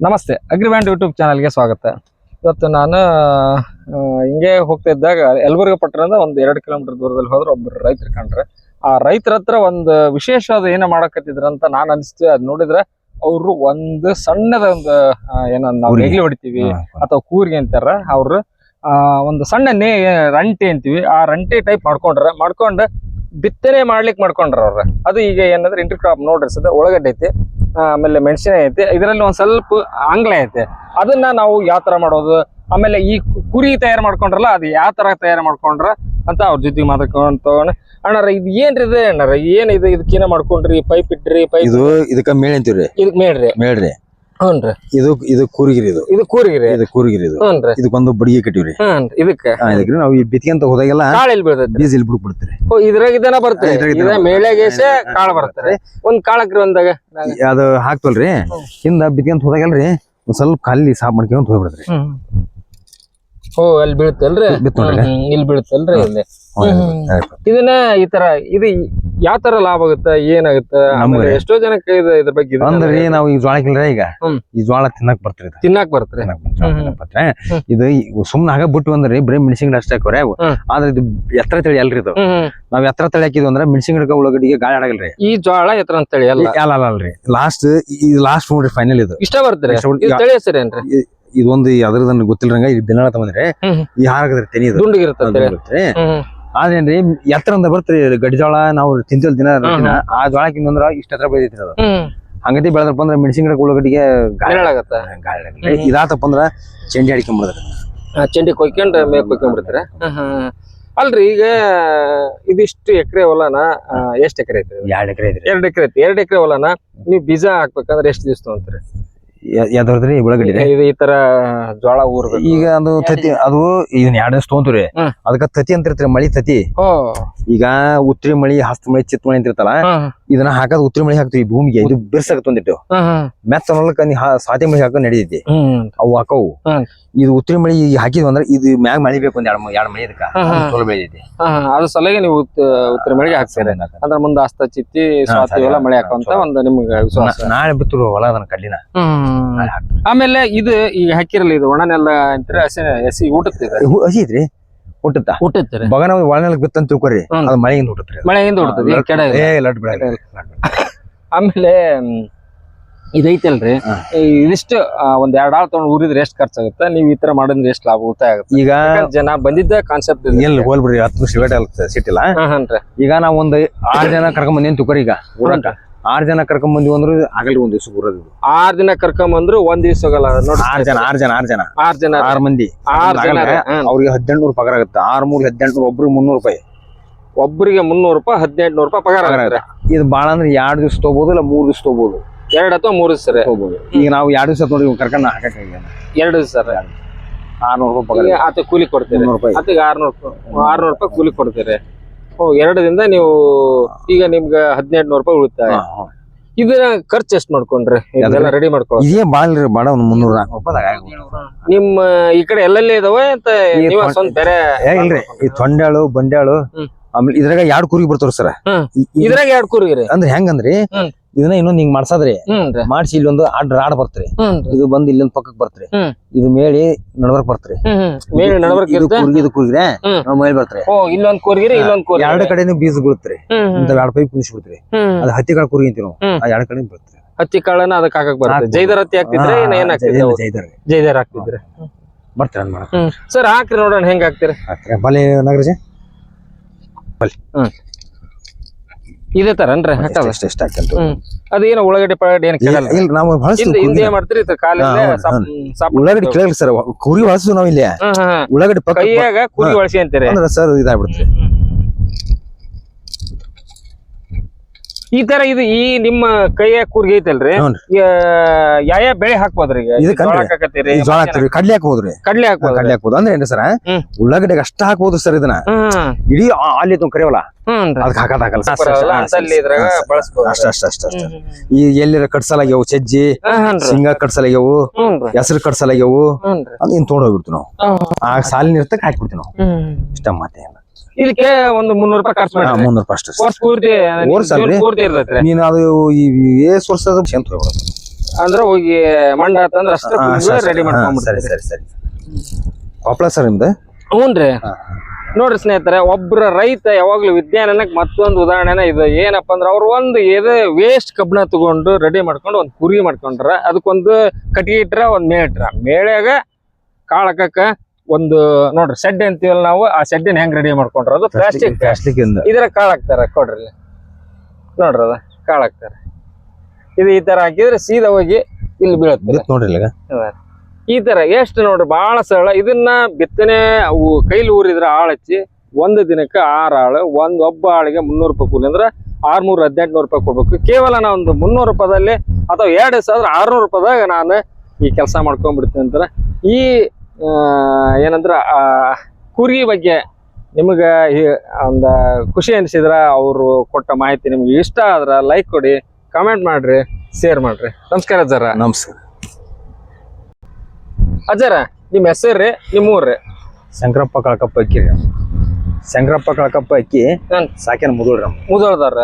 ನಮಸ್ತೆ ಅಗ್ರಿಬ್ಯಾಂಡ್ ಯೂಟ್ಯೂಬ್ ಚಾನಲ್ಗೆ ಸ್ವಾಗತ. ಇವತ್ತು ನಾನು ಹಿಂಗೆ ಹೋಗ್ತಾ ಇದ್ದಾಗ ಯಲಬುರ್ಗ ಪಟ್ಟಣದ ಒಂದು ಎರಡು ಕಿಲೋಮೀಟರ್ ದೂರದಲ್ಲಿ ಹೋದ್ರೆ ಒಬ್ಬರು ರೈತರು ಕಂಡ್ರೆ. ಆ ರೈತರ ಹತ್ರ ಒಂದು ಅದು ಏನೋ ಮಾಡಕತ್ತಿದ್ರ ಅಂತ ನಾನು ಅನಿಸ್ತು ಅದು ನೋಡಿದ್ರೆ ಅವರು ಒಂದು ಸಣ್ಣದ ಒಂದು ಏನೋ ನಾವು ಹೆಗ್ಲಿ ನೆಗ್ಲಿ ಹೊಡಿತೀವಿ ಅಥವಾ ಕೂರಿಗೆ ಅಂತಾರ ಅವರು. ಆ, ಒಂದು ಸಣ್ಣ ನೇ ರಂಟೆ ಅಂತೀವಿ. ಆ ರಂಟೆ ಟೈಪ್ ಮಾಡ್ಕೊಂಡ್ರೆ ಮಾಡ್ಕೊಂಡು ಬಿತ್ತನೆ ಮಾಡ್ಲಿಕ್ಕೆ ಮಾಡ್ಕೊಂಡ್ರ ಅವ್ರ. ಅದು ಈಗ ಏನಂದ್ರೆ ಇಂಟರ್ ಕ್ರಾಪ್ ನೋಡ್ರಿ ಸದ ಒಳಗಡ್ಡೆ ಐತಿ. ಆಮೇಲೆ ಮೆಣಸಿನ ಐತಿ. ಇದರಲ್ಲಿ ಒಂದು ಸ್ವಲ್ಪ ಆಂಗ್ಲ ಐತೆ. ಅದನ್ನ ನಾವು ಯಾವ ತರ ಮಾಡೋದು? ಆಮೇಲೆ ಈ ಕುರಿ ತಯಾರು ಮಾಡ್ಕೊಂಡ್ರಲ್ಲ ಅದು ಯಾವ ತರ ತಯಾರು ಮಾಡ್ಕೊಂಡ್ರ ಅಂತ ಅವ್ರ ಜೊತೆ ಮಾತಾಡ್ಕೊಂಡು ತಗೊಂಡು ಅಣ್ಣಾರ ಇದು ಏನ್ರಿ ಇದೆ? ಅಣ್ಣಾರ ಏನ್ ಇದು? ಇದಕ್ಕೇನ ಮಾಡ್ಕೊಂಡ್ರಿ ಪೈಪ್ ಇಟ್ರಿ ಪೈಪ್ ಇದು ಇದಕ್ಕ ಮೇಳ್ ಅಂತೀವ್ರಿ. ಇದಕ್ ಮೇಳ್ರಿ. ಮೇಳ್ರಿ. ಹ್ಞೂನ್ರಿ ಇದು ಇದು ಕೂರ್ಗಿರಿ ಇದು. ಇದು ಕೂರಿಗಿರಿ. ಇದು ಕೂರ್ಗಿರಿ ಇದು. ಹ್ಞೂನ್ರಿ ಇದಕ್ಕೊಂದು ಬಡಿಗೆ ಕಟ್ಟಿವ್ರಿ. ಹ್ಞೂ ಇದಕ್ಕೆ. ಇದಕ್ಕೆ ನಾವು ಈ ಬಿತ್ಕೊಂತ ಹೋದಾಗೆಲ್ಲ ಕಾಳು ಎಲ್ಲಿ ಬೀಳ್ತೈತ್ರಿ? ಬೀಜ ಇಲ್ಲಿ ಬಿಡ್ಬಿಡ್ತೀರಿ ಓ ಇದ್ರಾಗ ಇದನ್ನ ಬರ್ತದೆ. ಇದ್ರಾಗ ಇದನ್ನ ಇದ ಬರ್ತದೆ. ಮೇಳೆಗೇಸೆ ಕಾಳು ಬರ್ತದೆ. ಒಂದ್ ಕಾಳಕ್ರಿ ಒಂದಾಗ. ಅದು ಹಾಕ್ತಲ್ರಿ ಹಿಂದ ಬಿತ್ಕೊಂತ ಹೋದಾಗೆಲ್ರಿ ಒಂದ್ ಸ್ವಲ್ಪ ಖಾಲಿ ಸಾಫ್ ಮಾಡ್ಕೊಂತ ಹೋಗ್ಬಿಡ್ತ್ರಿ ಓ ಅಲ್ಲಿ ಹ್ಮ್, ಇಲ್ಲಿ ಬೀಳುತ್ತಲ್ರಿ ಇಲ್ಲಿ. ಇದನ್ನ ಈ ತರ ಇದು ಯಾವ ತರ ಲಾಭ ಆಗುತ್ತೆ ಏನಾಗುತ್ತೆ? ಆಮೇಲೆ? ಎಷ್ಟೋ ಜನಕ್ಕೆ ಇದು ಇದ್ರ ಬಗ್ಗೆ ಅಂದ್ರೆ ನಾವು ಈ ಜ್ವಾಳ ಕಿಲ್ರ ಈಗ ಈ ಜ್ವಾಳ ತಿನ್ನಕ್ ಬರ್ತೀರಿ. ತಿನ್ನಾಕ್ ಬರ್ತ್ರಿ. ಇದು ಸುಮ್ನ ಆಗ ಬಿಟ್ಟು ಅಂದ್ರಿ ಬರೀ ಮೆಣಸಿನ ಗಿಡ ಅಷ್ಟೇ ಹಾಕೋರಿ ಅವು ಆದ್ರೆ ಇದು ಎತ್ತರ ತಳಿ ಅಲ್ರಿ ಇದು. ನಾವ್ ಎತ್ತರ ತಳಿ ಹಾಕಿದ್ವಿ ಅಂದ್ರೆ ಮೆಣಸಿನ ಗಿಡಕ್ಕೆ ಉಳ್ಳಗಡ್ಡಿಗೆ ಗಾಳಿ ಆಡಗಲ್ರಿ. ಈ ಜ್ವಾಳ ಎತ್ತರ ಅಂತ ತಳಿ ಅಲ್ಲ? ಅಲ್ಲ ಅಲ್ಲ ಅಲ್ರಿ. ಲಾಸ್ಟ್ ಈ ಲಾಸ್ಟ್ ನೋಡ್ರಿ ಫೈನಲ್ ಇದು. ಇಷ್ಟ ಬರ್ತೀರಿ ತಳಿ ಹೆಸರು ಏನ್ರಿ? ಇದೊಂದು ಅದ್ರದನ್ನ ಗೊತ್ತಿಲ್ರಂಗ ಇಲ್ಲಿ ಬಿನ್ನಾಳ. ಈ ಹಾರಾಗದ್ರೆ ತೆನಿ ಇದು ದುಂಡಿಗಿರ್ತಂತ. ಎತ್ತರ ಅಂತ ಬರ್ತೀರಿ ಎತ್ತರಂದ ಬರ್ತ್ರಿ ಗಡಿ ಜೋಳ ನಾವು ತಿಂತಲ್ ದಿನ ದಿನ ಆ ಜೋಳಕ್ಕಿಂತ ಅಂದ್ರ ಇಷ್ಟ ಹತ್ರ ಬೆಳಿತೈತ್ರಿ ಅದು. ಹಂಗತಿ ಬೆಳೆದ್ರಪ್ಪ ಅಂದ್ರ ಮೆಣಸಿನ ಗಿಡ ಉಳ್ಳಗಡ್ಡಿಗೆ ಗಾಳಿ ಗಾಳಿ. ಇದಾತಪ್ಪ ಅಂದ್ರ ಚೆಂಡಿ ಅಡಿಕೊಂಡ್ಬಿಡದ್ರಿ ಆ, ಚಂಡಿ ಕೊಯ್ಕೊಂಡ್ ಮೇ ಕೊಯ್ಕೊಂಡ್ಬಿಡ್ತೀರ? ಅಲ್ರಿ ಈಗ ಇದಿಷ್ಟು ಎಕರೆ ಹೊಲನ ಎಷ್ಟ್ ಎಕರೆ ಐತಿ ಎರಡ್ ಎಕರೆ ಐತಿ ಎರಡ್ ಎಕರೆ ಐತಿ ಎರಡ್ ಎಕರೆ ಹೊಲನ ನೀವು ಬೀಜ ಹಾಕ್ಬೇಕಂದ್ರೆ ಎಷ್ಟು ದಿವಸ ತಗೊಂತೀರಿ? ಯಾವ್ದ್ರಿ ಉಳ್ಳಾಗಡ್ಡಿ ರೀ? ಇದು ಈ ತರ ಜೋಳ ಊರ್ ಈಗ ಅದು ತತಿ ಅದು ಇದನ್ನ ಎರಡ್ ದಿವಸ ತೊಗೊಂತೀವ್ರಿ. ಅದಕ್ಕ ತತಿ ಅಂತಿರ್ತೀರಿ ಮಳಿ ತತಿ ಈಗ ಉತ್ರಿ ಮಳಿ ಹಸ್ತ ಮಳಿ ಚಿತ್ತ ಮಳಿ ಅಂತಿರ್ತಲ್ಲ ಹ್ಮ್. ಇದನ್ನ ಹಾಕದ್ ಉತ್ರಿ ಮಳಿ ಹಾಕ್ತಿವಿ ಭೂಮಿಗೆ. ಇದು ಬಿರ್ಸಕ್ ತಂದಿಟ್ಟು. ಮೆತ್ತ ಅನ್ನೋದಕ್ಕ ನೀ ಹಾ- ಸಾತಿ ಮಳಿ ಹಾಕ ನಡೀತಿ ಅವು ಹಾಕವು. ಇದು ಉತ್ರಿ ಮಳಿ ಹಾಕಿದ್ವಿ ಅಂದ್ರೆ ಇದು ಮ್ಯಾಗ ಮಳಿ ಬೇಕು ಒಂದ್ ಎರಡ್ ಎರಡ್ ಮಳಿ ಇದಕ್ಕ. ಚಲೋ ಬೆಳಿತೈತಿ. ಹಾ, ಹಾ, ಅದ್ರ ಸಲಗೆ ನೀವು ಉತ್ರಿ ಮಳಿಗೆ ಮಳೆಗೆ ಹಾಕ್ತೀರಿ. ಅದ್ರ ಮುಂದ ಹಸ್ತ ಚಿತ್ತಿ ಸ್ವಾತಿ ಸರಿ. ಎಲ್ಲ ಮಳೆ ಹಾಕುವಂತ ಒಂದು ನಿಮ್ಗೆ ವಿಶ್ವಾಸ. ನಾಳೆ ಬಿತ್ತರು ಹೊಲ ಅದನ್ನ ಕಡ್ಲಿನ. ಆಮೇಲೆ ಇದು ಈಗ ಹಾಕಿರಲ್ಲ ಇದು ಒಣನೆಲ್ಲ ಅಂತಾರೆ ಹಸಿ ಹಸಿ ಊಟಕ್ಕೆ ಹಸಿ ಐತ್ರಿ ಹುಟ್ಟುತ್ತ ಊಟತ್ತೀರಿ ಬಗನ ಒಳನೆಲಕ್ ಬಿತ್ತಂತ ತಿಳ್ಕೊರಿ. ಅದು ಮಳೆಯಿಂದ ಹುಟ್ಟತ್ರಿ ಅದು. ಮಳೆಯಿಂದ ಈಗ ಕೆಡ. ಏ ಲಡ್ ಬೆಳೆ ಆಮೇಲೆ ಇದೈತಲ್ರಿ. ಇದಿಷ್ಟು ಒಂದ್ ಎರಡ್ ಆಳ್ ತಗೊಂಡ್ ಊರಿದ್ರೆ ಎಷ್ಟ್ ಖರ್ಚಾಗುತ್ತೆ? ನೀವ್ ಈ ತರ ಮಾಡಿದ್ರೆ ಎಷ್ಟ್ ಲಾಭ ಉಳಿತಾಯ ಆಗುತ್ತೆ? ಈಗ ಜನ ಬಂದಿದ್ದ ಕಾನ್ಸೆಪ್ಟ್ ಎಲ್ಲಿ ಹೋಲ್ಬಿಡ್ರಿ ಹತ್ತು ಸಿಗಟ್ ಸಿಟ್ಟಿಲ್ಲ. ಈಗ ನಾವ್ ಒಂದ್ ಆರ್ ಜನ ಕರ್ಕೊಂಡ್ ಬಂದೇನ್ ತಿಳ್ಕೊರಿ ಈಗ. ಊರಕ್ಕ ಆರ್ ಜನ ಕರ್ಕೊಂಡ್ ಅಂದ್ರೆ ಆಗಲ್ರಿ ಒಂದ್ ದಿವ್ಸ ಬರೋದು ಆರ್ ದಿನ ಕರ್ಕೊಂಬಂದ್ರು ಒಂದ್ ದಿವ್ಸ ಹೋಗಲ್ಲ ನೋಡಿ ಆರ್ ಜನ ಆರ್ ಜನ ಆರ್ ಜನ. ಆರ್ ಜನ. ಆರ್ ಮಂದಿ. ಆರ್ ಜನ. ಅವ್ರಿಗೆ ಹದಿನೆಂಟು ಪಗಾರ ಆಗುತ್ತೆ. ಆರ್ ಮೂರ್ ಹದಿನೆಂಟು ಒಬ್ರಿಗೆ ಮುನ್ನೂರು ರೂಪಾಯಿ. ಒಬ್ಬರಿಗೆ ಮುನ್ನೂರು ರೂಪಾಯಿ ಹದಿನೆಂಟು ನೂರು ರೂಪಾಯಿ ಪಗಾರ ಆಗುತ್ತೆ ಇದು ಬಾಳ ಅಂದ್ರೆ ಎರಡು ದಿವ್ಸ ತಗೋಬಹುದು ಇಲ್ಲ ಮೂರ್ ದಿವ್ಸ ತಗೋಬಹುದು ಎರಡು ಅಥವಾ ಮೂರು ದಿವಸ ಹೋಗ್ಬೋದು ಈಗ ನಾವು ಎರಡು ದಿವಸ ನೋಡಿ ಕರ್ಕೊಂಡು ಹಾಕಕ್ ಎರಡು ದಿವಸ ಆರ್ನೂರು ರೂಪಾಯಿ ಪಗಾರ ಆತ ಕೂಲಿ ಕೊಡ್ತೀರಿ. ಆರ್ನೂರು ರೂಪಾಯಿ ಆರ್ನೂರು ರೂಪಾಯಿ ಕೂಲಿ ಕೊಡ್ತೀರಿ. ಓ ಎರಡದಿಂದ ನೀವು ಈಗ ನಿಮ್ಗೆ ಹದಿನೆಂಟು ನೂರು ರೂಪಾಯಿ ಉಳಿತಾಯ. ಇದನ್ನ ಖರ್ಚು ಎಷ್ಟು ಮಾಡ್ಕೊಂಡ್ರಿ ಇದೆಲ್ಲ ರೆಡಿ ಮಾಡ್ಕೊ ಇದೇ ಬಾಳ ಬಾಳ ಒಂದ್ ಮುನ್ನೂರ ನಾಲ್ಕು ರೂಪಾಯಿ ನಿಮ್ಮ ಈ ಕಡೆ ಎಲ್ಲೆಲ್ಲಿ ಇದಾವೆ ಅಂತ ನೀವ ಸ್ವಂತ ಬೇರೆ ಇಲ್ರಿ ಈ ತೊಂಡ್ಯಾಳು ಬಂಡ್ಯಾಳು. ಆಮೇಲೆ ಇದ್ರಾಗ ಎರಡ್ ಕುರಿ ಬರ್ತಾರ ಸರ್. ಇದ್ರಾಗ ಎರಡ್ ಕುರಿ ಅಂದ್ರೆ ಹೆಂಗಂದ್ರಿ. ಇದನ್ನ ಇನ್ನೊಂದ್ ಹಿಂಗ್ ಮಾಡ್ಸದ್ರಿ. ಹ್ಮ್ ಮಾಡ್ಸಿ ಇಲ್ಲೊಂದು ಅಡ್ ರಾಡ್ ಬರ್ತ್ರಿ. ಹ್ಮ್ ಇದು ಬಂದ್ ಇಲ್ಲೊಂದ್ ಪಕ್ಕಕ್ ಬರ್ತ್ರಿ. ಹ್ಮ್. ಇದು ಮೇಳಿ ನಡ್ಬರ್ಕ್ ಬರ್ತ್ರಿ. ಹ್ಮ್ ಹ್ಮ್. ಮೇಲೆ ನಡಬರ್ಕ್ ಇದು ಇರುತ್ತೆ? ಕುರ್ಗಿ ಇದು ಕುರ್ಗಿರೆ ಹ್ಮ್. ನಾವ್ ಮೇಲ್ ಬರ್ತ್ರಿ. ಓ ಇಲ್ಲೊಂದ್ ಕೂರ್ಗಿರಿ ಇಲ್ಲೊಂದ್ ಕೂರಿ ಎರಡ್ ಕಡೆನೂ ಬೀಜ ಬೀಳ್ತ್ರಿ. ಹ್ಮ್ ಇಂತ ಎರಡ್ ಪೈಪ್ ಕುದಿಸಿ ಬಿಡ್ತ್ರಿ ಹ್ಮ್. ಅದ್ ಹತ್ತಿ ಕಾಳು ಕುರಿ ಅಂತೀವಿ ನಾವು. ಹ್ಮ್. ಆ ಎರಡ್ ಕಡೆ ಬರ್ತ್ರಿ ಹತ್ತಿ ಕಾಳನ್ನ ಅದಕ್ಕೆ ಹಾಕಕ್ ಬರುತ್ತೆ ಹಾಕ್ಬೋದು. ಜೈದರ್ ಹತ್ತಿ ಹಾಕ್ತಿದ್ರೆ ಏನ್ ಏನ್ ಹಾಕ್ತಿದ್ರೆ ಜೈದರ್. ಜೈದರ್ ಹಾಕ್ತಿದ್ರೆ. ಬರ್ತೀರ ಅದ್ ಮಾಡಕ್. ಹ್ಮ್. ಸರ್ ಹಾಕ್ರಿ ನೋಡೋಣ ಹೆಂಗ್ ಹಾಕ್ತಿರಿ? ಹಾಕ್ತೀರಾ? ಬಲೆ ನಗರಜ? ಇದೇ ತರನ್ರಿ ಅಂದ್ರೆ ಅಷ್ಟೇ ಅಷ್ಟೇ ಹಾಕ್ಯಂತ ಹ್ಮ್. ಅದೇನೋ ಉಳ್ಳಾಗಡ್ಡಿ ಪಳಗಡ್ಡಿ ಏನ್ ಕೇಳಲ್ಲ. ಇಲ್ಲ ನಾವು ಹಿಂದೆ ಬಳಸ್ತೀವಿ ಹಿಂದೆ ಏನ್ ಮಾಡ್ತೀರಿ ಕಾಲ ಕಾಲಿಂದ ಸಾಪ್- ಉಳ್ಳಾಗಡ್ಡಿ ಕೇಳಲ್ಲ ಸರ್ ಕುರಿ ಬಳಸ್ತೀವಿ ನಾವ್ ಇಲ್ಲಿ. ಉಳ್ಳಾಗಡ್ಡಿ ಪಕ್ಕ ಕೈಯಾಗ ಕುರಿ ಒಳಸಿ ಅಂತೀರಿ. ಅಂದ್ರೆ ಸರ್ ಇದಾಗ್ಬಿಡ್ತ್ರಿ ಈ ತರ ಇದು ಈ ನಿಮ್ಮ ಕೈಯ ಕೂರ್ಗಿ ಐತಲ್ರಿ. ಯಾವ ಯಾವ ಬೆಳೆ ಹಾಕ್ಬೋದ್ರಿ ಜೋಳ ಹಾಕ್ತಿವಿ ಕಡ್ಲಿ ಹಾಕೋದ್ರಿ ಕಡ್ಲೆ ಹಾಕ್ಬೋದು ಕಡ್ಲಿ ಹಾಕೋದು ಅಂದ್ರೆ ಏನ್ರಿ ಸರ್ ಉಳ್ಳಾಗಡ್ಡೆಗೆ ಅಷ್ಟ ಹಾಕ್ಬೋದು ಸರ್ ಇದನ್ನ. ಇಡೀ ಅಲ್ಲಿ ತುಂಬ ಕರೆಯವಲ್ಲ ಅದಕ್ಕೆ ಹಾಕದ್ ಹಾಕಲ್ಲ. ಅಷ್ಟ ಅಷ್ಟ ಅಷ್ಟ ಅಷ್ಟ. ಈ ಎಲ್ಲಿರ ಕಟ್ಸಲಾಗ್ಯಾವು ಸಜ್ಜಿ ಶೇಂಗಾ ಕಟ್ಸಲಾಗ್ಯಾವು ಹೆಸರು ಕಟ್ಸಲಾಗ್ಯವು ಅದ್ ಇನ್ ತೊಗೊಂಡ್ ಹೋಗ್ಬಿಡ್ತೀವಿ ನಾವು. ಆ ಸಾಲಿನ ಇರ್ತಕ್ಕೆ ಹಾಕ್ಬಿಡ್ತೀವಿ ನಾವು. ಇಷ್ಟ ಏನಿಲ್ಲ. ಇದಕ್ಕೆ ಒಂದು ಮುನ್ನೂರು ರೂಪಾಯಿ ಖರ್ಚು ಹಾ, ಮಾಡಿ ಮುನ್ನೂರು ರೂಪಾಯಿ ಅಷ್ಟೇ. ಸರ್. ವರ್ಷ ಪೂರ್ತಿ ವರ್ಷ ಅಲ್ರಿ? ಪೂರ್ತಿ ಇರ್ತೈತ್ರಿ. ನೀನು ಅದು ಈ ಏಸ್ ವರ್ಷ ಅದು ಚೆಂದ ಹೋಗ್ಬಿಡೋದು ಅಂದ್ರ ಹೋಗಿ ಮಂಡ ಆತಂದ್ರ ಅಷ್ಟ ರೆಡಿ ಸರಿ ಮಾಡ್ಕೊಂಡ್ಬಿಡ್ತಾರೆ ಸರಿ ಸರಿ ಕೊಪ್ಪಳ ಸರ್ ನಿಮ್ದು? ಹ್ಞೂನ್ರಿ ನೋಡ್ರಿ ಸ್ನೇಹಿತರೆ ಒಬ್ರ ರೈತ ಯಾವಾಗ್ಲೂ ವಿಜ್ಞಾನಕ್ಕೆ ಮತ್ತೊಂದು ಉದಾಹರಣೆನ ಇದು. ಏನಪ್ಪಾ ಅಂದ್ರೆ ಅವ್ರು ಒಂದು ಏದೇ ವೇಸ್ಟ್ ಕಬ್ಬಣ ತಗೊಂಡು ರೆಡಿ ಮಾಡ್ಕೊಂಡು ಒಂದು ಕುರಿ ಮಾಡ್ಕೊಂಡ್ರ ಅದಕ್ಕೊಂದು ಕಟ್ಟಿಗೆ ಇಟ್ರ ಒಂದ್ ಮೇಳೆ ಇಟ್ರ. ಮೇಳ್ಯಾಗ ಕಾಳಕಕ್ಕ ಒಂದು ನೋಡ್ರಿ ಸೆಡ್ ಅಂತೀವಲ್ಲ ನಾವು ಆ ಸೆಡ್ ಹೆಂಗ್ ರೆಡಿ ಮಾಡ್ಕೊಂಡ್ರ ಅದು ಪ್ಲಾಸ್ಟಿಕ್ ಪ್ಲಾಸ್ಟಿಕ್ ಇದರ ಕಾಳು ಹಾಕ್ತಾರ ಕೊಡ್ರಿ. ನೋಡ್ರಿ ಅದ ಕಾಳು ಹಾಕ್ತಾರ. ಇದು ಈ ತರ ಹಾಕಿದ್ರೆ ಸೀದಾ ಹೋಗಿ ಇಲ್ಲಿ ಬೀಳುತ್ತೆ. ನೋಡ್ರಿ ಈ ತರ ಎಷ್ಟು ನೋಡ್ರಿ ಬಹಳ ಸರಳ. ಇದನ್ನ ಬಿತ್ತನೆ ಅವು ಕೈಲಿ ಊರಿದ್ರ ಆಳ್ ಹಚ್ಚಿ ಒಂದು ದಿನಕ್ಕೆ ಆರು ಆಳು ಒಂದ್ ಒಬ್ಬ ಆಳಿಗೆ ಮುನ್ನೂರು ರೂಪಾಯಿ ಕೂಲಿ ಅಂದ್ರೆ ಆರ್ನೂರ ಹದಿನೆಂಟು ರೂಪಾಯಿ ಕೊಡ್ಬೇಕು. ಕೇವಲ ನಾ ಒಂದು ಮುನ್ನೂರು ರೂಪಾಯಿದಲ್ಲಿ ಅಥವಾ ಎರಡು ಸಾವಿರ ಆರ್ನೂರು ರೂಪಾಯಿದಾಗ ನಾನು ಈ ಕೆಲಸ ಮಾಡ್ಕೊಂಡ್ಬಿಡ್ತೀನಿ ಅಂತಾರೆ. ಈ ಏನಂದ್ರ ಆ ಕುರಿ ಬಗ್ಗೆ ನಿಮಗೆ ಒಂದು ಖುಷಿ ಅನಿಸಿದ್ರ ಅವರು ಕೊಟ್ಟ ಮಾಹಿತಿ ನಿಮ್ಗೆ ಇಷ್ಟ ಆದ್ರೆ ಲೈಕ್ ಕೊಡಿ ಕಮೆಂಟ್ ಮಾಡ್ರಿ ಶೇರ್ ಮಾಡ್ರಿ. ನಮಸ್ಕಾರ ಜರ ನಮಸ್ಕಾರ. ಅಜ್ಜರ ನಿಮ್ಮ ಹೆಸರು ನಿಮ್ಮ ಊರ್ರಿ? ಶಂಕರಪ್ಪ ಕಳಕಪ್ಪ ಅಕ್ಕಿ ರೀ. ಶಂಕರಪ್ಪ ಕಳಕಪ್ಪ ಅಕ್ಕಿ ಸಾಕೇನ ಮುದುಳ್ರಿ ಮುದೋಳ್ದಾರ